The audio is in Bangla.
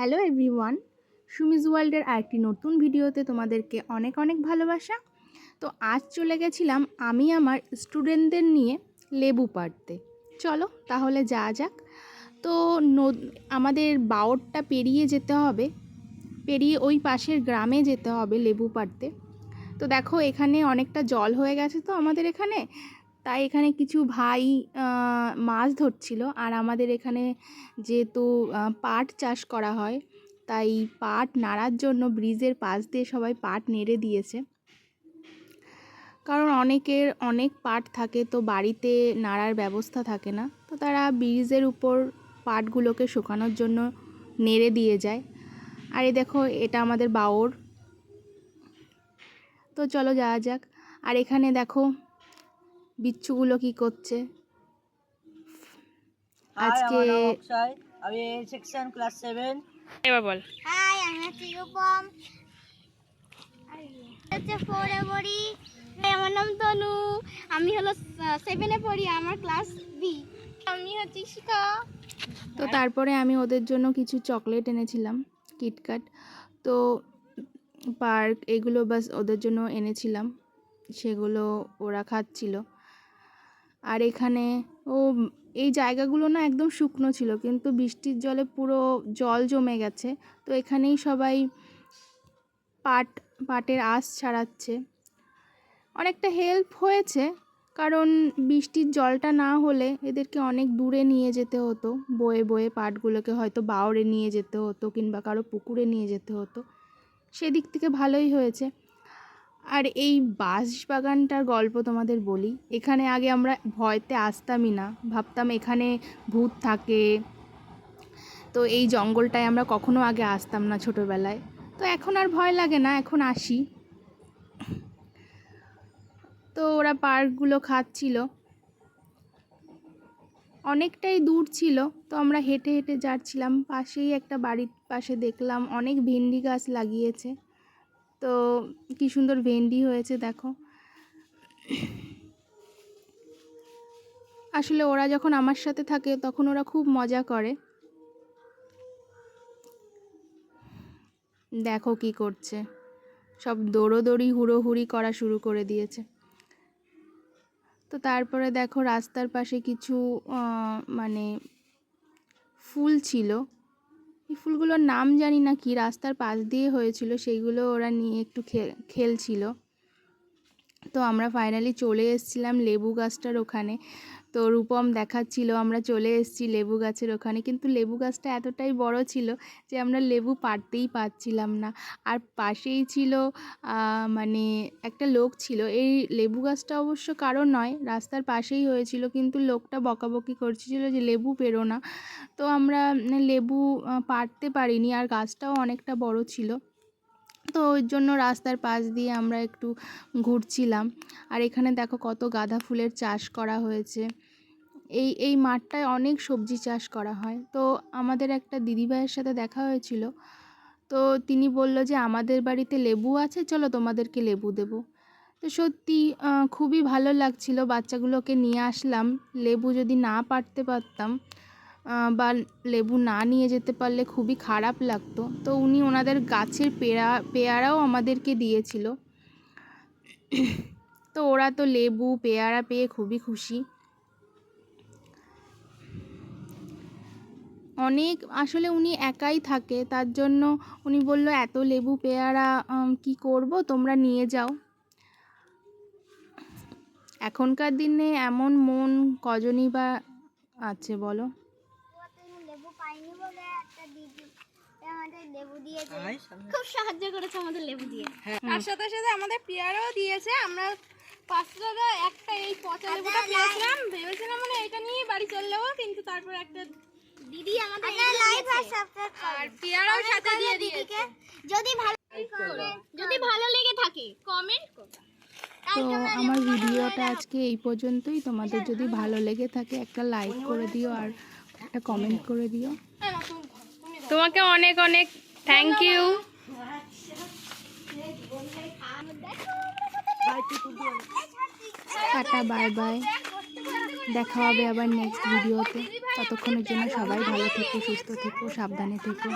হ্যালো এভরিওয়ান সুমিজ ওয়ার্ল্ডের আরেকটি নতুন ভিডিওতে তোমাদেরকে অনেক অনেক ভালোবাসা। তো আজ চলে গেছিলাম আমি আমার স্টুডেন্টদের নিয়ে লেবু পাড়তে। চলো তাহলে যা যাক। তো আমাদের বাওরটা পেরিয়ে যেতে হবে। পেরিয়ে ওই পাশের গ্রামে যেতে হবে লেবু পাড়তে। তো দেখো এখানে অনেকটা জল হয়ে গেছে তো আমাদের এখানে। তাই এখানে কিছু ভাই মাছ ধরছিল। আর আমাদের এখানে যেহেতু পাট চাষ করা হয়, তাই পাট নাড়ার জন্য ব্রিজের পাশ দিয়ে সবাই পাট নেড়ে দিয়েছে। কারণ অনেকের অনেক পাট থাকে, তো বাড়িতে নাড়ার ব্যবস্থা থাকে না। তো তারা ব্রিজের উপর পাটগুলোকে শুকানোর জন্য নেড়ে দিয়ে যায়। আর এই দেখো, এটা আমাদের বাওর তো চলো যাওয়া যাক। আর এখানে দেখো বিচ্ছুগুলো কি করছে? আজকে আমি সেকশন ক্লাস সেভেন এবার বল। হাই আমি হচ্ছে রূপম। হচ্ছে ফোরে পড়ি। আমার নাম তনু। আমি হলো সেভেনে পড়ি আমার ক্লাস বি আমি হচ্ছে ইশিকা তো তারপরে আমি ওদের জন্য কিছু চকলেট এনেছিলাম কিটক্যাট তো পার্ক এগুলো বাস ওদের জন্য এনেছিলাম সেগুলো ওরা খাচ্ছিল। আর এখানে, ও, এই জায়গাগুলো না একদম শুকনো ছিল, কিন্তু বৃষ্টির জলে পুরো জল জমে গেছে। তো এখানেই সবাই পাট, পাটের আঁশ ছাড়াচ্ছে। অনেকটা হেল্প হয়েছে, কারণ বৃষ্টির জলটা না হলে এদেরকে অনেক দূরে নিয়ে যেতে হতো। বয়ে বয়ে পাটগুলোকে হয়তো বাওড়ে নিয়ে যেতে হতো, কিংবা কারও পুকুরে নিয়ে যেতে হতো। সেদিক থেকে ভালোই হয়েছে। আর এই বাঁশ বাগানটার গল্প তোমাদের বলি। এখানে আগে আমরা ভয়তে আসতামই না, ভাবতাম এখানে ভূত থাকে। তো এই জঙ্গলটায় আমরা কখনো আগে আসতাম না ছোটোবেলায়। তো এখন আর ভয় লাগে না, এখন আসি। তো ওরা পার্কগুলো খাচ্ছিল। অনেকটাই দূর ছিল, তো আমরা হেঁটে হেঁটে যাচ্ছিলাম। পাশেই একটা বাড়ির পাশে দেখলাম, অনেক ভেন্ডি গাছ লাগিয়েছে। তো কি সুন্দর ভেন্ডি হয়েছে, দেখো। আসলে ওরা যখন আমার সাথে থাকে, তখন ওরা খুব মজা করে। দেখো কি করছে। সব দৌড়োদৌড়ি, হুড়োহুড়ি করা শুরু করে দিয়েছে। তো তারপরে দেখো রাস্তার পাশে কিছু মানে ফুল ছিল। এই ফুলগুলোর নাম জানি না কি রাস্তার পাশ দিয়ে হয়েছিল, সেইগুলো ওরা নিয়ে একটু খেলছিল। তো আমরা ফাইনালি চলে এসেছিলাম লেবু গাছটার ওখানে। তো রূপম দেখাচ্ছিল, আমরা চলে এসেছি লেবু গাছের ওখানে। কিন্তু লেবু গাছটা এতটাই বড় ছিল যে আমরা লেবু পারতেই পারছিলাম না। আর পাশেই ছিল মানে একটা লোক ছিল। এই লেবু গাছটা অবশ্য কারও নয়, রাস্তার পাশেই হয়েছিল। কিন্তু লোকটা বকাবকি করছিল যে লেবু পেরো না। তো আমরা লেবু পারতে পারিনি। আর গাছটাও অনেকটা বড় ছিল। তো ওই জন্য রাস্তার পাশ দিয়ে আমরা একটু ঘুরছিলাম। আর এখানে দেখো কত গাঁদা ফুলের চাষ করা হয়েছে। এই এই মাঠটায় অনেক সবজি চাষ করা হয়। তো আমাদের একটা দিদিভাইয়ের সাথে দেখা হয়েছিল। তো তিনি বলল যে, আমাদের বাড়িতে লেবু আছে, চলো তোমাদেরকে লেবু দেবো। তো সত্যি খুবই ভালো লাগছিল। বাচ্চাগুলোকে নিয়ে আসলাম। লেবু যদি না পারতে পারতাম বা লেবু না নিয়ে যেতে পারলে খুবই খারাপ লাগতো। তো উনি ওনাদের গাছের পেয়ারা পেয়ারাও আমাদেরকে দিয়েছিল। তো ওরা তো লেবু, পেয়ারা পেয়ে খুবই খুশি। অনেক, আসলে উনি একাই থাকে, তার জন্য উনি বলল, এত লেবু, পেয়ারা কি করব? তোমরা নিয়ে যাও। এখনকার দিনে এমন মন কজনই বা আছে, বলো? বলে একটা দিদি আমাদের লেবু দিয়েছে। খুব সাহায্য করেছে আমাদের লেবু দিয়ে। তার সাথে সাথে আমাদের পেয়ারাও দিয়েছে। আমরা পাঁচটা একটা এই পচা লেবুটা পেয়েছিলাম ভেবেছিলাম মানে এটা নিয়ে বাড়ি চলে যাব কিন্তু তারপর একটা দিদি আমাদের লাইভ আর সাবস্ক্রাইব আর পেয়ারাও সাথে দিয়ে দিয়েছে। যদি ভালো যদি ভালো লেগে থাকে কমেন্ট তো আমার ভিডিওটা আজকে এই পর্যন্তই। তোমাদের যদি ভালো লেগে থাকে একটা লাইক করে দিও। আর একটা কমেন্ট করে দিও। তোমাকে অনেক অনেক thank you tata bye bye দেখা হবে আবার নেক্সট ভিডিওতে ততক্ষণের জন্য সবাই ভালো থেকো সুস্থ থেকো সাবধানে থেকো।